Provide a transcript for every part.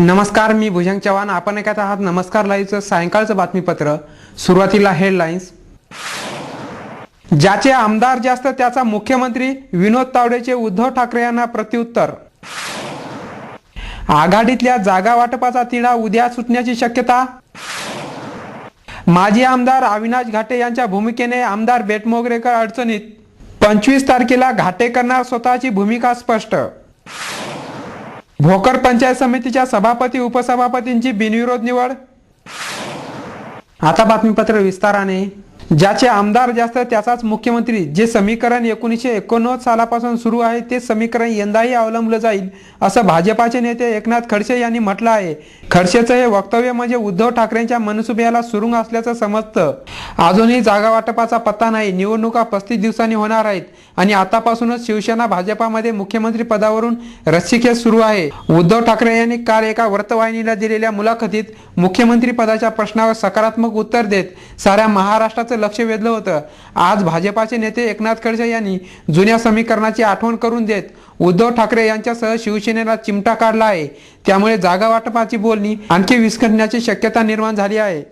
नमस्कार मी भुजंग चव्हाण. आपण ऐकत आहात नमस्कार लाईव्हचं सायंकाळचं बातमीपत्र. सुरुवातीला हेडलाईन्स. ज्याचे आमदार जास्त त्याचा मुख्यमंत्री विनोद तावडेचे उद्धव ठाकरे यांना प्रत्युत्तर. आघाडीतल्या जागा वाटपाचा तिढा उद्या सुटण्याची शक्यता. माजी आमदार अविनाश घाटे यांच्या भूमिकेने आमदार बेटमोगरेकर अडचणीत. पंचवीस तारखेला घाटे करणार स्वतःची भूमिका स्पष्ट. भोकर पंचायत समितीच्या सभापती उपसभापतींची बिनविरोध निवड. आता बातमीपत्र विस्ताराने. ज्याचे आमदार जास्त त्याचाच मुख्यमंत्री. जे समीकरण एकोणीसशे एकोणनव्वद सालापासून सुरू आहे ते समीकरण यंदाही अवलंबलं जाईल असं भाजपाचे नेते एकनाथ खडसे यांनी म्हटलं आहे. खडसेचं हे वक्तव्य म्हणजे उद्धव ठाकरेंच्या मनसुब्याला सुरुंग असल्याचं समजतं. अजूनही जागा वाटपाचा पत्ता नाही. निवडणुका पस्तीस दिवसांनी होणार आहेत आणि आतापासूनच शिवसेना भाजपामध्ये मुख्यमंत्री पदावरून रस्सीखेच सुरू आहे. उद्धव ठाकरे यांनी काल एका वृत्तवाहिनीला दिलेल्या मुलाखतीत मुख्यमंत्री पदाच्या प्रश्नावर सकारात्मक उत्तर देत साऱ्या महाराष्ट्राचं लक्ष वेधलं होतं. आज भाजपाचे नेते एकनाथ खडसे यांनी जुन्या समीकरणाची आठवण करून देत उद्धव ठाकरे यांच्यासह शिवसेनेला चिमटा काढला आहे. त्यामुळे जागा वाटपाची बोलणी आणखी विस्कटण्याची शक्यता निर्माण झाली आहे.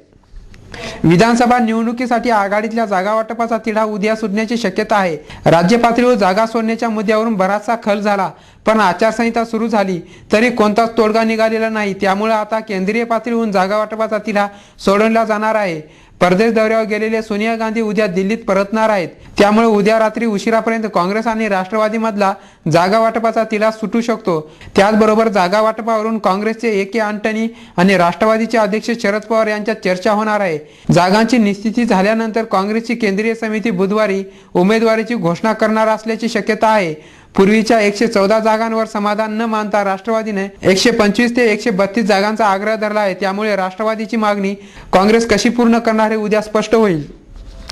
विधानसभा निवडणुकीसाठी आघाडीतल्या जागा वाटपाचा तिढा उद्या सुटण्याची शक्यता आहे. राज्य पातळीवर जागा सोडण्याच्या मुद्द्यावरून बराचसा खल झाला पण आचारसंहिता सुरू झाली तरी कोणताच तोडगा निघालेला नाही. त्यामुळे आता केंद्रीय पातळीवरून जागा वाटपाचा तिढा सोडवला जाणार आहे. परदेश दौऱ्यावर गेलेले सोनिया गांधी उद्या दिल्लीत परतणार आहेत. त्यामुळे उद्या रात्री उशिरापर्यंत काँग्रेस आणि राष्ट्रवादीमधला जागा वाटपाचा तिला सुटू शकतो. त्याचबरोबर जागा वाटपावरून काँग्रेसचे ए के आंटनी आणि राष्ट्रवादीचे अध्यक्ष शरद पवार यांच्यात चर्चा होणार आहे. जागांची निश्चिती झाल्यानंतर काँग्रेसची केंद्रीय समिती बुधवारी उमेदवारीची घोषणा करणार असल्याची शक्यता आहे. पूर्वीच्या एकशे चौदा जागांवर समाधान न मानता राष्ट्रवादीने एकशे पंचवीस ते एकशे बत्तीस जागांचा आग्रह धरला आहे. त्यामुळे राष्ट्रवादीची मागणी काँग्रेस कशी पूर्ण करणार हे उद्या स्पष्ट होईल.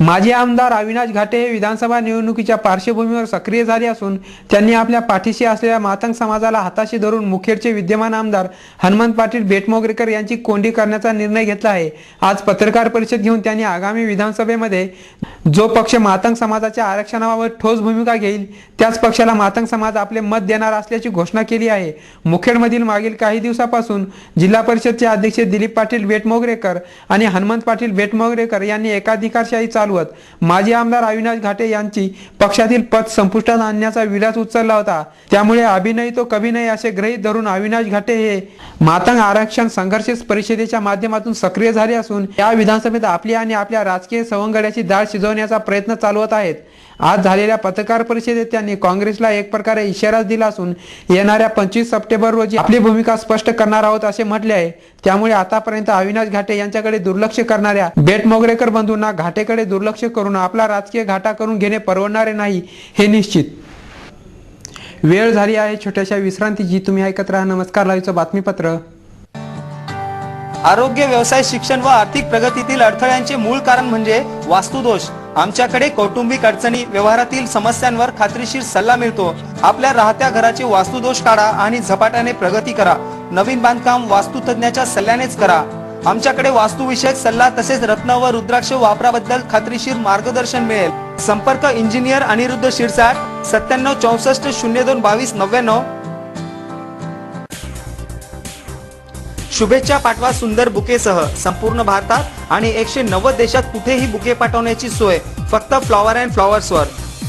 माजी आमदार अविनाश घाटे हे विधानसभा निवडणुकीच्या पार्श्वभूमीवर सक्रिय झाले असून त्यांनी आपल्या पाठीशी असलेल्या मातंग समाजाला हाताशी धरून मुखेडचे विद्यमान आमदार हनुमंत पाटील बेटमोगरेकर यांची कोंडी करण्याचा निर्णय घेतला आहे. आज पत्रकार परिषद घेऊन त्यांनी आगामी विधानसभेमध्ये जो पक्ष मातंग समाजाच्या आरक्षणाबाबत ठोस भूमिका घेईल त्याच पक्षाला मातंग समाज आपले मत देणार असल्याची घोषणा केली आहे. मुखेडमधील मागील काही दिवसापासून जिल्हा परिषदचे अध्यक्ष दिलीप पाटील बेटमोगरेकर आणि हनुमंत पाटील बेटमोगरेकर यांनी एकाधिकारशाही चालवत माजी आमदार अविनाश घाटे यांची पक्षातील पद संपुष्टात आणण्याचा विलास उचलला होता. त्यामुळे अभिनय तो कभी नाही असे गृहीत धरून अविनाश घाटे हे मातंग आरक्षण संघर्ष परिषदेच्या माध्यमातून सक्रिय झाले असून या विधानसभेत आपली आणि आपल्या राजकीय सवंगड्याची डाळ शिजवण्याचा प्रयत्न चालवत आहेत. आज झालेल्या पत्रकार परिषदेत त्यांनी काँग्रेसला एक प्रकारे इशाराच दिला असून येणाऱ्या पंचवीस सप्टेंबर रोजी आपली भूमिका स्पष्ट करणार आहोत असे म्हटले आहे. त्यामुळे आतापर्यंत अविनाश घाटे यांच्याकडे दुर्लक्ष करणाऱ्या बेट मोगरेकर बंधूंना घाटेकडे दुर्लक्ष करून आपला राजकीय घाटा करून घेणे परवडणारे नाही हे निश्चित. वेळ झाली आहे छोट्याशा विश्रांतीची. तुम्ही ऐकत राहा नमस्कार लाईव्हचं बातमीपत्र. आरोग्य व्यवसाय शिक्षण व आर्थिक प्रगतीतील अडथळ्यांचे मूळ कारण म्हणजे वास्तुदोष. आमच्याकडे कौटुंबिक अडचणी व्यवहारातील समस्यांवर खात्रीशीर सल्ला मिळतो. आपल्या राहत्या घराचे वास्तुदोष काढा आणि झपाट्याने प्रगती करा. नवीन बांधकाम वास्तुतज्ञाच्या सल्ल्यानेच करा. आमच्याकडे वास्तुविषयक सल्ला तसेच रत्न व रुद्राक्ष वापराबद्दल खात्रीशीर मार्गदर्शन मिळेल. संपर्क इंजिनियर अनिरुद्ध शिरसाट सत्त्याण्णव चौसष्ट शून्य दोन बावीस नव्याण्णव. शुभेच्छा पाठवा सुंदर बुकेसह. संपूर्ण भारतात आणि एकशे नव्वद देशात कुठेही बुके पाठवण्याची सोय. फक्त फ्लॉवर अँड फ्लॉवर्सवर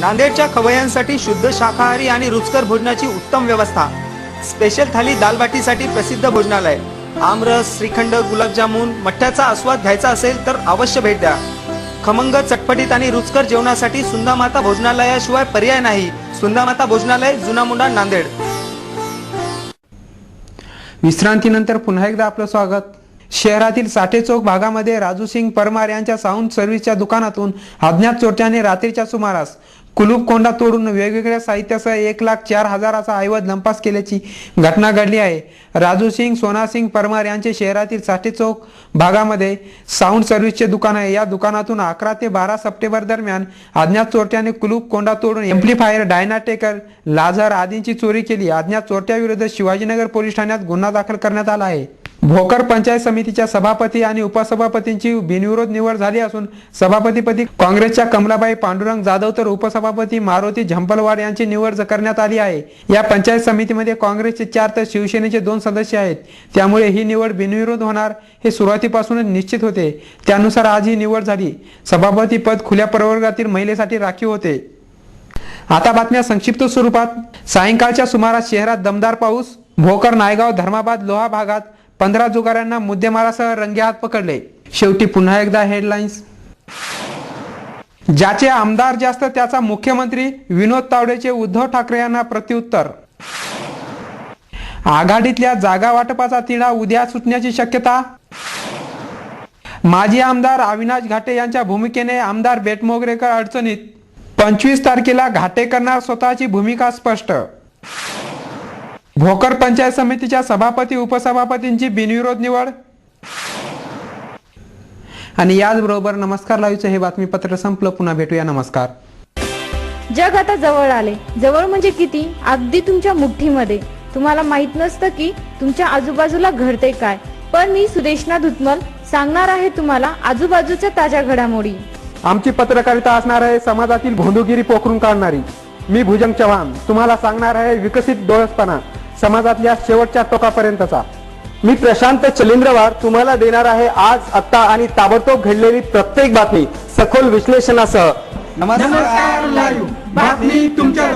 नांदेडच्या खवय्यांसाठी शुद्ध शाकाहारी आणि रुचकर भोजनाची उत्तम व्यवस्था. स्पेशल थाली दालबाटीसाठी प्रसिद्ध भोजनालय. आमरस श्रीखंड गुलाबजामुन मठ्ठ्याचा आस्वाद घ्यायचा असेल तर अवश्य भेट द्या. खमंग चटपटीत आणि रुचकर जेवणासाठी सुंदामाता भोजनालयाशिवाय पर्याय नाही. सुंदामाता भोजनालय जुना मुंडा नांदेड. विश्रांतीनंतर पुन्हा एकदा आपलं स्वागत. शहरातील साठे चौक भागामध्ये राजू सिंग परमार यांच्या साऊंड सर्व्हिसच्या दुकानातून अज्ञात चोरट्याने रात्रीच्या सुमारास कुलूप कोंडा तोडून वेगवेगळ्या साहित्यासह एक लाख चार हजाराचा ऐवज लंपास केल्याची घटना घडली आहे. राजू सिंग सोना सिंग परमार यांचे शहरातील साठे चौक भागामध्ये साऊंड सर्व्हिसचे दुकान आहे. या दुकानातून अकरा ते बारा सप्टेंबर दरम्यान अज्ञात चोरट्याने कुलूप कोंडा तोडून एम्प्लिफायर डायनाटेकर लाझर आदींची चोरी केली. अज्ञात चोरट्याविरुद्ध शिवाजीनगर पोलीस ठाण्यात गुन्हा दाखल करण्यात आला आहे. भोकर पंचायत समितीच्या सभापती आणि उपसभापतींची बिनविरोध निवड झाली असून सभापतीपदी काँग्रेसच्या कमलाबाई पांडुरंग जाधव तर उपसभापती मारुती झंपलवाड यांची निवड करण्यात आली आहे. या पंचायत समितीमध्ये काँग्रेसचे चार तर शिवसेनेचे दोन सदस्य आहेत. त्यामुळे ही निवड बिनविरोध होणार हे सुरुवातीपासूनच निश्चित होते. त्यानुसार आज ही निवड झाली. सभापती पद खुल्या प्रवर्गातील महिलेसाठी राखीव होते. आता बातम्या संक्षिप्त स्वरूपात. सायंकाळच्या सुमारास शहरात दमदार पाऊस भोकर नायगाव धर्माबाद लोहा भागात पंधरा जुगाऱ्यांना मुद्देमारासह रंगेहात पकडले. शेवटी पुन्हा एकदा हेडलाईन्स ज्याचे आमदार जास्त त्याचा मुख्यमंत्री विनोद तावडेचे उद्धव ठाकरे यांना प्रत्युत्तर. आघाडीतल्या जागा वाटपाचा तिढा उद्या सुटण्याची शक्यता? माजी आमदार अविनाश घाटे यांच्या भूमिकेने आमदार बेटमोगरेकर अडचणीत. पंचवीस तारखेला घाटे करणार स्वतःची भूमिका स्पष्ट. भोकर पंचायत समितीच्या सभापती उपसभापतींची बिनविरोध निवड. आणि याचबरोबर नमस्कार लाईव्हचं हे बातमीपत्र संपलं. पुन्हा भेटूया. नमस्कार. जग आता जवळ आले. जवळ म्हणजे किती? अगदी तुमच्या मुठ्ठीमध्ये. तुम्हाला माहीत नसतं की तुमच्या आजूबाजूला घडते काय. पण मी सुदेशना धुतमल सांगणार आहे तुम्हाला आजूबाजूच्या ताज्या घडामोडी. आमची पत्रकारिता असणार आहे समाजातील भोंदूगिरी पोखरून काढणारी. मी भुजंग चव्हाण. तुम्हाला सांगणार आहे विकसित डोळसपणा. समाजातल्या शेवटच्या टोकापर्यंतचा. मी प्रशांत चलिंद्रवार तुम्हाला देणार आहे आज आत्ता आणि ताबडतोब घडलेली प्रत्येक बातमी सखोल विश्लेषणासह. नमस्कार लाईव्ह. बातमी तुमच्या